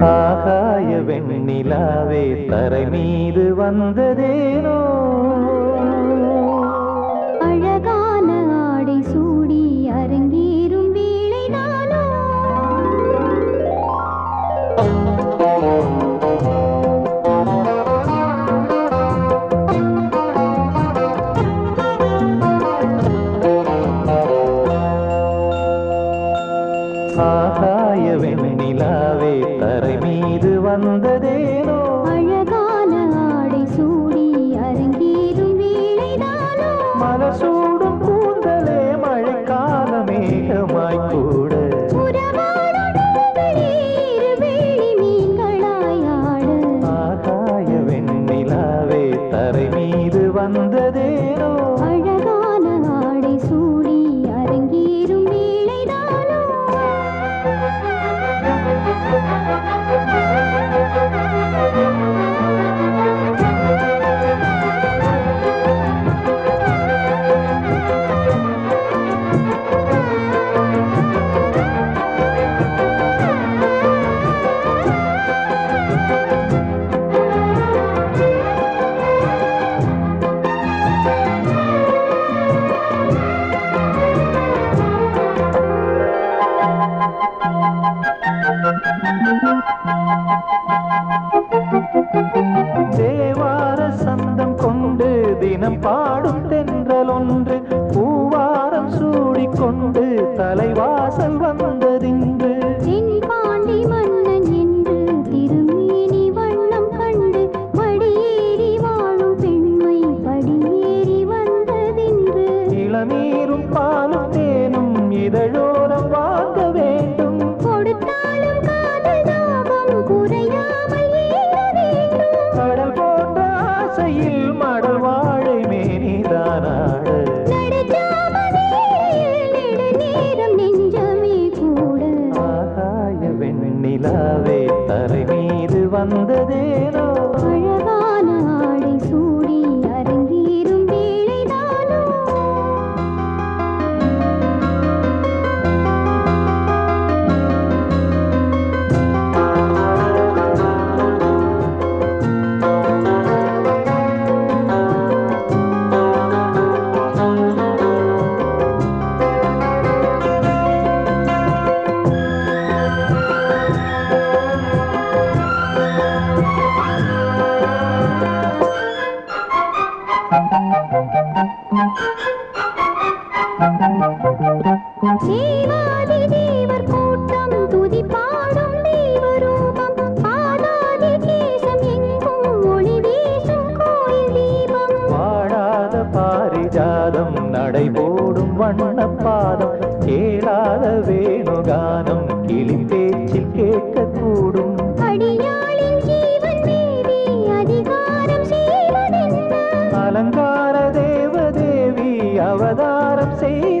ஆகாய வெண்ணிலாவே தரை மீது வந்ததேனோ? பார்வை தரை மீது வந்ததேனோ அழகான ஆடை சூழ தேவார சந்தம் கொண்டு தினம் பாடும் தென்றல் ஒன்று பூவாரம் சூடிக்கொண்டு தலை பாதம் நடைபோடும் வண்ணப்பாதம் கேளாத வேணுகானம் கிளி பேச்சில் கேட்கக்கூடும். அலங்கார தேவதேவி அவதாரம் செய்